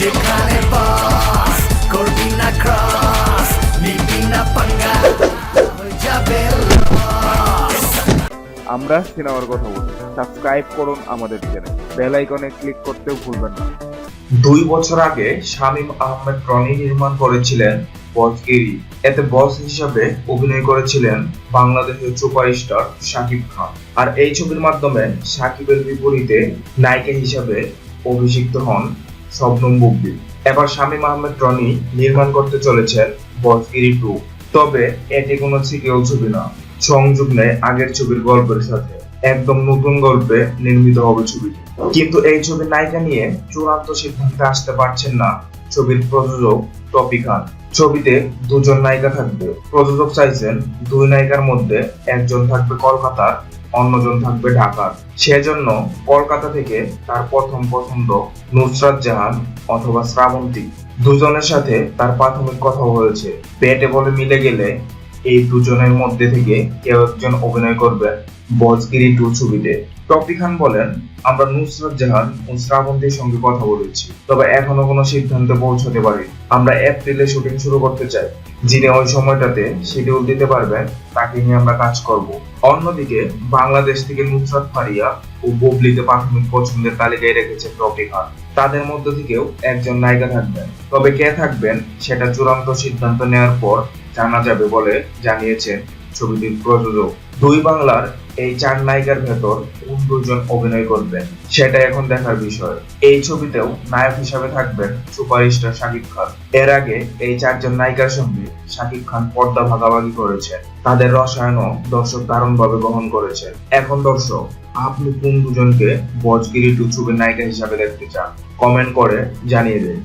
যেখানে বাস করবি না ক্রস নিবি না পাঙ্গা হয়ে যাবে আমরা সিনেমার কথা বলি। সাবস্ক্রাইব করুন আমাদের চ্যানেল বেল আইকনে ক্লিক করতেও ভুলবেন না। দুই বছর আগে শামীম আহমেদ রনি নির্মাণ করেছিলেন বসগিরি এতে বস হিসাবে অভিনয় করেছিলেন বাংলাদেশের সুপারস্টার শাকিব খান। আর এই ছবির মাধ্যমে শাকিবের বিপরীতে নায়িকা হিসাবে অভিষিক্ত হন শবনম বুবলি এবার শামীম আহমেদ রনি নির্মাণ করতে চলেছেন বসগিরি টু। তবে এটি কোনো সিকিউল ছবি না, সংযোগ নেয় আগের ছবির গল্পের সাথে। একদম নতুন গল্পে নির্মিত হবে ছবিটি। কিন্তু এই ছবির নায়িকা নিয়ে চূড়ান্ত সিদ্ধান্তে আসতে পারছেন না ছবির প্রযোজক টপি খান। ছবিতে দুজন নায়িকা থাকবে। প্রযোজক চাইছেন দুই নায়িকার মধ্যে একজন থাকবে কলকাতার, অন্যজন থাকবে ঢাকার। সেজন্য কলকাতা থেকে তার প্রথম পছন্দ নুসরাত জাহান অথবা শ্রাবন্তী। দুজনের সাথে তার প্রাথমিক কথা হয়েছে। পেটে বলে মিলে গেলে এই দুজনের মধ্যে থেকে কেউ একজন অভিনয় করবেন বজগিরি টু ছবিতে। টপি খান বলেন, আমরা নুসরাত জাহান ও শ্রাবন্তীর সঙ্গে কথা বলেছি, তবে এখনও কোনো সিদ্ধান্তে পৌঁছতে পারি আমরা এপ্রিলে শুটিং শুরু করতে চাই। যিনি ওই সময়টাতে শিডিউল দিতে পারবেন, তাকে নিয়ে আমরা কাজ করব। অন্যদিকে, বাংলাদেশ থেকে নুসরাত ফারিয়া ও বুবলিতে প্রাথমিক পছন্দের তালিকায় রেখেছে টপি খান। তাদের মধ্য থেকেও একজন নায়িকা থাকবেন। তবে কে থাকবেন, সেটা চূড়ান্ত সিদ্ধান্ত নেওয়ার পর জানা যাবে বলে জানিয়েছেন ছবিটির প্রযোজক। দুই বাংলার এই চার নায়িকার ভেতর কোন দুজন অভিনয় করবেন সেটা এখন দেখার বিষয়। এই ছবিতেও নায়ক হিসাবে থাকবেন সুপারস্টার শাকিব খান। এর আগে এই চারজন নায়িকার সঙ্গে শাকিব খান পর্দা ভাগাভাগি করেছেন। তাদের রসায়নও দর্শক দারুণভাবে গ্রহণ করেছেন। এখন দর্শক, আপনি কোন দুজনকে বজগিরি টু ছবির নায়িকা হিসাবে দেখতে চান? কমেন্ট করে জানিয়ে দিন।